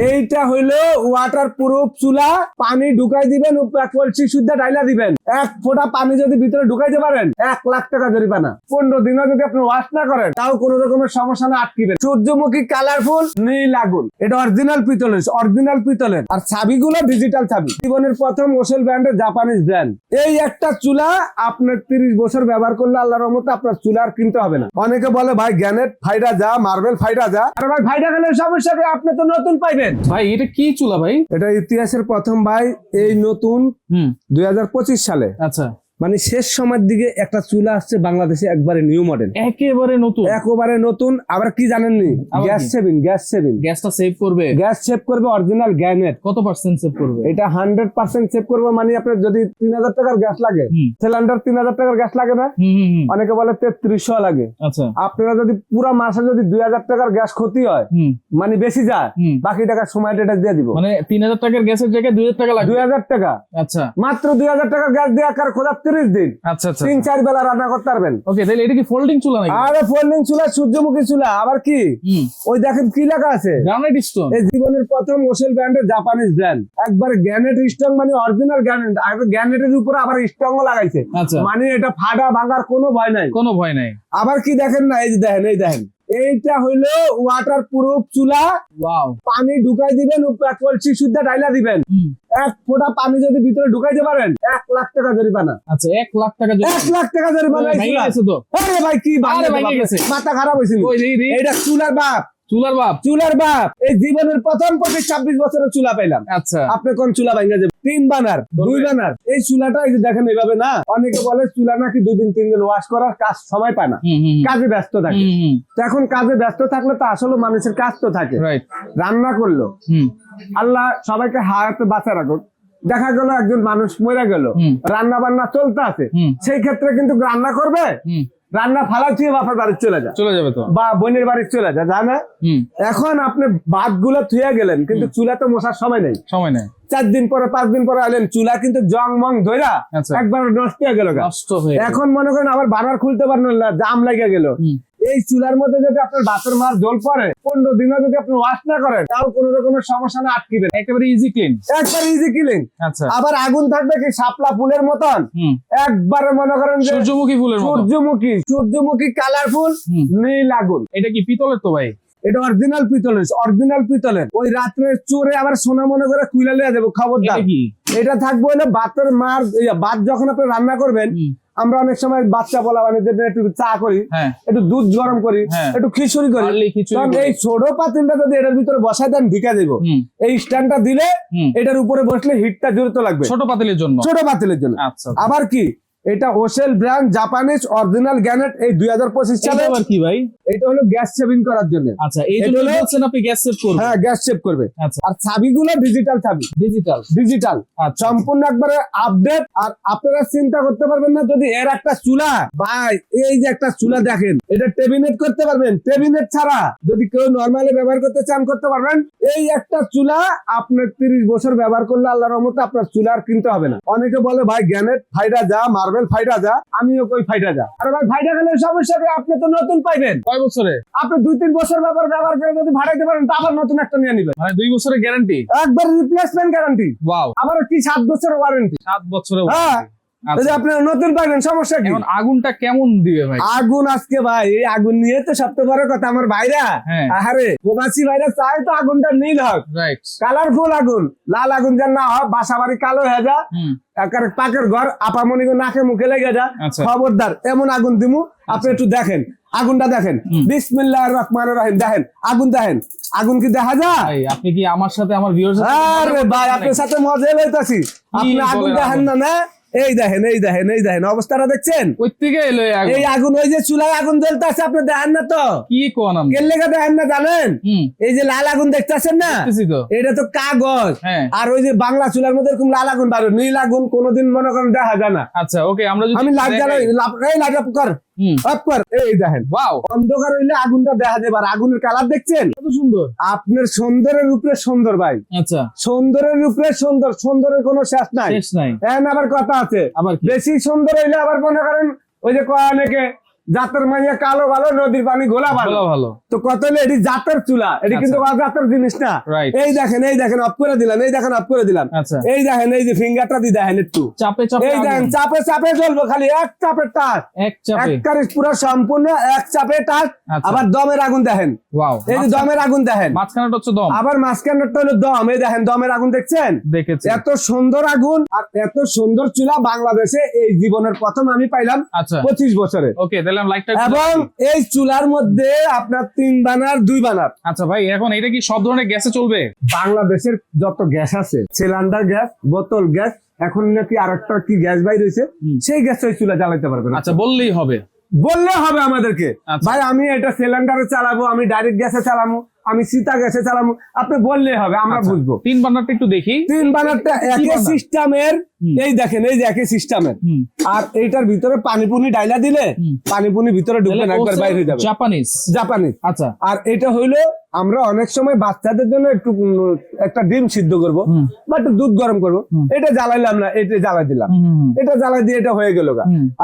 এইটা হইল water proof চুলা, পানি ঢুকাই দিবেন কলসি শুদ্ধ ডাইলা দিবেন। এক ফোঁটা পানি যদি ভিতরে ঢুকাইতে পারেন, এক লাখ টাকা জরিমানা। পনেরো দিনও যদি আপনি ওয়াশ না করেন, তাও কোন রকমের সমস্যা না, আটকিবেন। সূর্যমুখী কালারফুল নীল আগুন। এটা অরিজিনাল পিতলের অরিজিনাল পিতলের। আর ছাবিগুলো ডিজিটাল ছাবি জীবনের প্রথম ওসেল ব্র্যান্ডের জাপানিজ ব্র্যান্ড এই একটা চুলা আপনার তিরিশ বছর ব্যবহার করলে আল্লাহর রহমতে আপনার চুলা আর কিনতে হবে না। অনেকে বলে, ভাই গ্যানেট ফাইডা যা মার্বেল ফাইডা যা আর ভাই ফাইডা গেলে সমস্যা আপনি তো নতুন পাইবেন। ভাই এটা কি চুলা ভাই? এটা ইতিহাসের প্রথম ভাই এই নতুন হুম। দুই হাজার পঁচিশ সালে। আচ্ছা। মানে শেষ সময়ের দিকে একটা চুলা আসছে বাংলাদেশে একবারে নিউ মডেল একেবারে নতুন। একেবারে নতুন আবার কি জানেন নি গ্যাস সেভিং গ্যাস সেভিং গ্যাসটা সেভ করবে। গ্যাস সেভ করবে অরিজিনাল গ্যানের কত পার্সেন্ট সেভ করবে? এটা হান্ড্রেড পার্সেন্ট সেভ করবে মানে আপনার যদি তিন হাজার টাকার গ্যাস লাগে সিলিন্ডার তিন হাজার টাকার গ্যাস লাগে না? অনেকে বলে তেত্রিশশো লাগে। আচ্ছা। আপনারা যদি পুরো মাসে যদি দুই হাজার টাকার গ্যাস ক্ষতি হয় মানে বেশি যায় বাকি টাকা সময় এটা দিয়ে দিব। মানে তিন হাজার টাকার গ্যাসের জায়গায় দুই হাজার টাকা লাগে দুই হাজার টাকা। আচ্ছা। মাত্র দুই হাজার টাকার গ্যাস দিয়ে আর খোঁজার 30 দিন। আচ্ছা, আচ্ছা তিন আচ্ছা। চার বেলা রান্না করতে পারবেন। ওকে তাহলে এটা কি ফোল্ডিং চুলা নাকি? আরে ফোল্ডিং চুলা সূর্যমুখী চুলা। আবার কি? ওই দেখেন কি লেখা আছে? গ্রানাইট স্টোন এই জীবনের প্রথম ওসেল ব্র্যান্ডের জাপানিজ ব্র্যান্ড একবার গ্রানাইট স্টোন মানে অরিজিনাল গ্রানাইট আর গ্রানাইটের উপরে আবার স্টোন লাগাইছে। আচ্ছা। মানে এটা ফাটা ভাঙার কোনো ভয় নাই। কোনো ভয় নাই। আবার কি দেখেন না? এই যে দেখেন এই দেখেন। এইটা হইল ওয়াটার প্রুফ চুলা পানি ঢুকাই দিবেন কলসি শুদ্ধ ডাইলা দিবেন। এক ফোটা পানি যদি ভিতরে ঢুকাইতে পারেন এক লাখ টাকা জরিমানা। আচ্ছা এক লাখ টাকা এক লাখ টাকা জরিমানা ভাই কি মাথা খারাপ হয়েছিল এইটা চুলার বাপ। চুলার বাপ? চুলার বাপ। এই জীবনের প্রথম পঁচিশ ছাব্বিশ বছরের চুলা পাইলাম। আচ্ছা। আপনি কোন চুলা ভাঙ্গা যাবে তিন বানার দুই বানার। এই চুলাটা এই যে দেখেন এইভাবে না অনেকে বলে চুলা নাকি দুই দিন তিন দিন ওয়াশ করার কাজ সময় পায় না। কাজে ব্যস্ত থাকে। তো এখন কাজে ব্যস্ত থাকলে তো আসলে মানুষের কাজ তো থাকে। রান্না করল। হুম। আল্লাহ সবাইকে হায়াতে বাঁচা রাখুন দেখা গেল একজন মানুষ মরে গেল। রান্না বান্না চলতে আছে। সেই ক্ষেত্রে কিন্তু রান্না করবে। রান্না ফালাও থুয়ে বাপের বাড়ি চলে যায়। চলে যাবে তো। বা বোনের বাড়ি চলে যায় যা না এখন আপনি বাদগুলো থুয়ে গেলেন কিন্তু চুলা তো মশার সময় নেই। সময় নেই। চার দিন পরে পাঁচ দিন পরে আলেন চুলা কিন্তু জং মং ধইরা আচ্ছা। একবার নষ্ট হয়ে গেল। এখন মনে করেন আবার বানার খুলতে পারলেন না জাম লেগে গেল। এই চুলার মধ্যে যদি আপনার বাতের মার জল পড়ে পনেরো দিনও যদি আপনি ওয়াশ না করেন তাও কোন রকমের সমস্যা না আটকিবেন একেবারে ইজি ক্লিন একবার ইজি কিলিং আচ্ছা। আবার আগুন থাকবে কি শাপলা ফুলের মতন? একবারে মনে করেন সূর্যমুখী ফুলের সূর্যমুখী সূর্যমুখী কালারফুল নীল আগুন। এটা কি পিতলের তো ভাই? এটা অরিজিনাল পিতলের অরিজিনাল পিতলের। ওই রাত্রে চোরে আবার সোনা মনে করে কুইলা লিয়ে যাব খবরদার। এটা থাকবে বাতের মার ভাত যখন আপনি রান্না করবেন আমরা অনেক সময় বাচ্চা বলা মানে যেটা একটু চা করি হ্যাঁ। একটু দুধ গরম করি হ্যাঁ। একটু খিচুড়ি করি। এই ছোট পাতিলটা যদি এটার ভিতরে বসাই দেন ঢিকা দেবো এই স্ট্যান্ডটা দিলে এটার উপরে বসলে হিটটা জড়িত লাগবে। ছোট পাতিলের জন্য। ছোট পাতিলের জন্য। আচ্ছা। আবার কি? এটা ওসেল ব্র্যান্ড জাপানিজ অরিজিনাল গ্যানেট এই দুই হাজার পঁচিশ সালে আবার কি ভাই? এটা হলো গ্যাস সেভিং করার জন্য। আচ্ছা এই জন্য বলছেন আপনি গ্যাস সেভ করবেন। হ্যাঁ গ্যাস সেভ করবে। আচ্ছা। আর ছাবিগুলো ডিজিটাল ছাবি। ডিজিটাল ডিজিটাল সম্পূর্ণ একবারে আপডেট আর আপনারা চিন্তা করতে পারবেন না যদি এর একটা চুলা ভাই এই যে একটা চুলা দেখেন এটা টেবিনেট করতে পারবেন। টেবিনেট ছাড়া যদি কেউ নর্মালি ব্যবহার করতে চান করতে পারবেন। এই একটা চুলা আপনার তিরিশ বছর ব্যবহার করলে আল্লাহর রহমতে আপনার চুলা আর কিনতে হবে না। অনেকে বলে ভাই গ্যানেট ফাইডা যা মার্বেল ফাইটা যা আমিও কই ফাইটা যা আরে ভাই ফাইটা গেলে সমস্যা কি? আপনি তো নতুন পাইবেন। কয় বছরে? আপনি দুই তিন বছর ব্যাপার ব্যবহার করে যদি ভাড়াইতে পারেন তা আবার নতুন একটা নিয়ে নিবেন। মানে দুই বছরের গ্যারান্টি একবার রিপ্লেসমেন্ট গ্যারান্টি ওয়াও আবার কি সাত বছরের ওয়ারেন্টি সাত বছরের হ্যাঁ। এই যে আপনি নতুন পাইবেন সমস্যা কি? আগুনটা কেমন দিবে ভাই? আগুন আজকে ভাই এই আগুন নিয়ে তো সবচেয়ে বড় কথা আমার ভাইরা। হ্যাঁ। আহারে প্রবাসী ভাইরা চায় তো আগুনটা নীল হোক। কালারফুল আগুন লাল আগুন যেন না হয় বাসা বাড়ি কালো হয়ে যা পাকের ঘর আপামনি নাকে মুখে লেগে যা আচ্ছা। খবরদার এমন আগুন দিমু আপনি একটু দেখেন আগুনটা দেখেন। বিসমিল্লাহ রহমান রহিম দেখেন আগুন দেখেন। আগুন কি দেখা যায়? আপনি কি আমার সাথে আমার ভিউয়ার্স আরে ভাই আপনার সাথে মজা লইতাছি। আপনি আগুন? দেখেন না না? এই দেখেন এই দেখেন এই দেখেন অবস্থাটা দেখছেন? এই আগুন? ওই যে চুলায় আগুন জ্বলতেছে আপনি দেখেন না তো? কি কোন আমি দেখেন না জানেন? এই যে লাল আগুন দেখতেছেন না? এটা তো কাগজ। হ্যাঁ। আর ওই যে বাংলা চুলার মধ্যে এরকম লাল আগুন বাড়ে নীল আগুন কোনোদিন মনে করেন দেখা যায় না। আচ্ছা ওকে আমরা আমি লাইট জ্বালাই লাইট অফ কর। কর এই দেখেন। ওয়াও অন্ধকার হইলে আগুনটা দেখা যাবে আর আগুনের কালার দেখছেন? কত সুন্দর। আপনার সুন্দরের উপরে সুন্দর ভাই। আচ্ছা। সুন্দরের উপরে সুন্দর। সুন্দরের কোনো শেষ নাই। শেষ নাই। এখন আবার কথা আছে। আবার বেশি সুন্দর হইলে আবার মনে করেন ওই যে কয় অনেকে জাতের মাইয়া কালো ভালো নদীর পানি ঘোলা ভালো। ভালো। তো কত হলো এটি জাতের চুলা। এটি কিন্তু জাতের জিনিস না। এই দেখেন এই দেখেন অফ করে দিলাম এই দেখেন অফ করে দিলাম। আচ্ছা। এই দেখেন এই যে ফিঙ্গারটা দিয়ে দেখেন একটু। চাপে চাপে এই দেখেন চাপে চাপে চলবো খালি এক চাপের টাচ। এক চাপে। একবারে পুরো সম্পূর্ণ এক চাপে টাচ। আচ্ছা। আবার দমের আগুন দেখেন। ওয়াও এই যে দমের আগুন দেখেন। মাঝখানেটা হচ্ছে দম। আবার মাঝখানটা হলো দম। এই দেখেন দমের আগুন দেখছেন? দেখেছি। এত সুন্দর আগুন আর এত সুন্দর চুলা বাংলাদেশে এই জীবনের প্রথম আমি পাইলাম আচ্ছা। পঁচিশ বছরে। ওকে আমি লাইটটা এবং এই চুলার মধ্যে আপনার তিন বানার দুই বানার। আচ্ছা ভাই এখন এটা কি সব ধরনের গ্যাসে চলবে? বাংলাদেশের যত গ্যাস আছে সিলিন্ডার গ্যাস বোতল গ্যাস এখন নাকি আর একটা কি গ্যাস বাই রয়েছে সেই গ্যাস ওই চুলা জ্বালাতে পারবে আচ্ছা বললেই হবে। বললে হবে আমাদেরকে। আচ্ছা। ভাই আমি এটা সিলিন্ডারে চালাবো আমি ডাইরেক্ট গ্যাসে চালাবো। আমি সীতা গ্যাসে চালাবো আপনি বললে হবে আমরা আচ্ছা, বুঝব। তিন বান্নারটা একটু দেখি। তিন বানারটা একই? সিস্টেমের এই দেখেন এই যে একই সিস্টেমের। আর এইটার ভিতরে পানি পুনি ডাইলা দিলে হুম। পানি পুনি ভিতরে ঢুকবে না একবার বাইরে যাবে। জাপানিজ জাপানি আচ্ছা। আর এটা হইল আমরা অনেক সময় বাচ্চাদের জন্য একটু একটা ডিম সিদ্ধ করব বা একটু দুধ গরম করব। এটা জ্বালাইলাম না এটা জ্বালাই দিলাম। এটা জ্বালাই দিয়ে এটা হয়ে গেল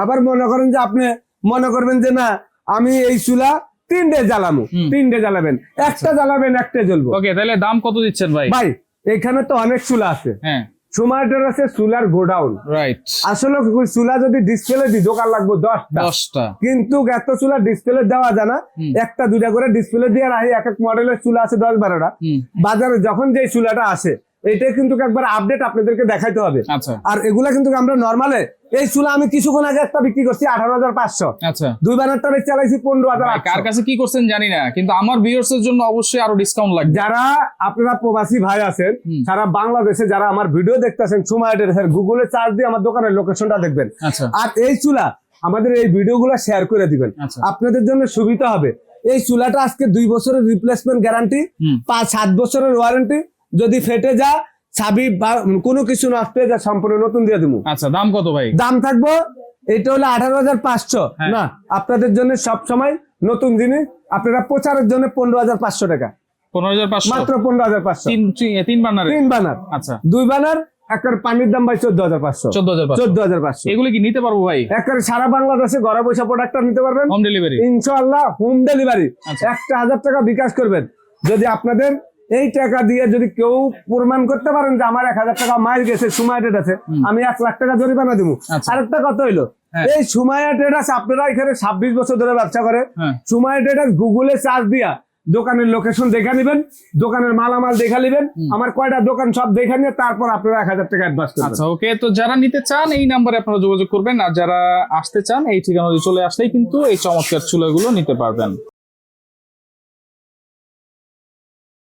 আবার মনে করেন যে আপনি মনে করবেন যে না আমি এই চুলা তিনটে জ্বালামো হুম। তিনটে জ্বালাবেন। একটা জ্বালাবেন একটা জ্বলবো। ওকে তাহলে দাম কত দিচ্ছেন ভাই? ভাই এখানে তো অনেক চুলা আছে। হ্যাঁ। সুমার্টার আছে চুলার গোডাউন। রাইট আসলে চুলা যদি ডিসপ্লে দিই দোকান লাগবে দশটা। দশটা। কিন্তু এত চুলা ডিসপ্লে দেওয়া যায় না। একটা দুটা করে ডিসপ্লে দিয়ে রাখি এক এক মডেলের চুলা আছে দশ বারোটা। বাজারে যখন যে চুলাটা আসে এটা কিন্তু একবার আপডেট আপনাদেরকে দেখাইতে হবে। আচ্ছা। আর এগুলা কিন্তু আমরা নর্মালে এই চুলা আমি কিছুক্ষণ আগে একটা বিক্রি করছি আঠারো হাজার পাঁচশো। আচ্ছা। দুই বানারটা বেশি চালাইছি পনেরো হাজার কার কাছে কি করছেন জানি না কিন্তু আমার ভিউয়ার্স এর জন্য অবশ্যই আরও ডিসকাউন্ট লাগবে। যারা আপনারা প্রবাসী ভাই আছেন। সারা বাংলাদেশে যারা আমার ভিডিও দেখতেছেন স্যার গুগলে চার্জ দিয়ে আমার দোকানের লোকেশনটা দেখবেন। আচ্ছা। আর এই চুলা আমাদের এই ভিডিও ভিডিওগুলো শেয়ার করে দিবেন। আচ্ছা। আপনাদের জন্য সুবিধা হবে। এই চুলাটা আজকে দুই বছরের রিপ্লেসমেন্ট গ্যারান্টি পাঁচ সাত বছরের ওয়ারেন্টি যদি ফেটে যা ছাবি বা কোনো কিছু নষ্ট হয়ে যা সম্পূর্ণ নতুন দিয়ে দিব আচ্ছা দাম কত ভাই? দাম থাকব এটা হলো আঠারো হাজার পাঁচশো। হ্যাঁ। না আপনাদের জন্য সব সময় নতুন জিনিস আপনারা প্রচারের জন্য পনেরো হাজার পাঁচশো টাকা। পনেরো হাজার পাঁচশো? মাত্র পনেরো হাজার পাঁচশো। তিন তিন- তিন তিন বানার। আচ্ছা। দুই বানার একটা পানির দাম ভাই চোদ্দ হাজার পাঁচশো। চোদ্দ হাজার চোদ্দ হাজার পাঁচশো। এগুলো কি নিতে পারব ভাই? একবারে সারা বাংলাদেশে ঘরে বসে প্রোডাক্টটা নিতে পারবেন। হোম ডেলিভারি ইনশাআল্লাহ হোম ডেলিভারি। একটা হাজার টাকা বিকাশ করবেন। যদি আপনাদের এই টাকা দিয়ে যদি কেউ প্রমাণ করতে পারেন যে আমার এক হাজার টাকা মাইল গেছে সুমায়া ট্রেড আছে আমি এক লাখ টাকা জরিমানা দিব। আচ্ছা। আরেকটা কত হইল হ্যাঁ। এই সুমায়া ট্রেড আছে আপনারা এখানে ছাব্বিশ বছর ধরে ব্যবসা করে। হ্যাঁ। সুমায়া ট্রেড গুগলে চার্জ দিয়া দোকানের লোকেশন দেখা নিবেন দোকানের মালামাল দেখা নিবেন আমার কয়টা দোকান সব দেখা নিয়ে তারপর আপনারা এক হাজার টাকা অ্যাডভান্স করবেন। আচ্ছা ওকে তো যারা নিতে চান এই নাম্বারে আপনারা যোগাযোগ করবেন আর যারা আসতে চান এই ঠিকানা চলে আসলেই কিন্তু এই চমৎকার চুলাগুলো নিতে পারবেন।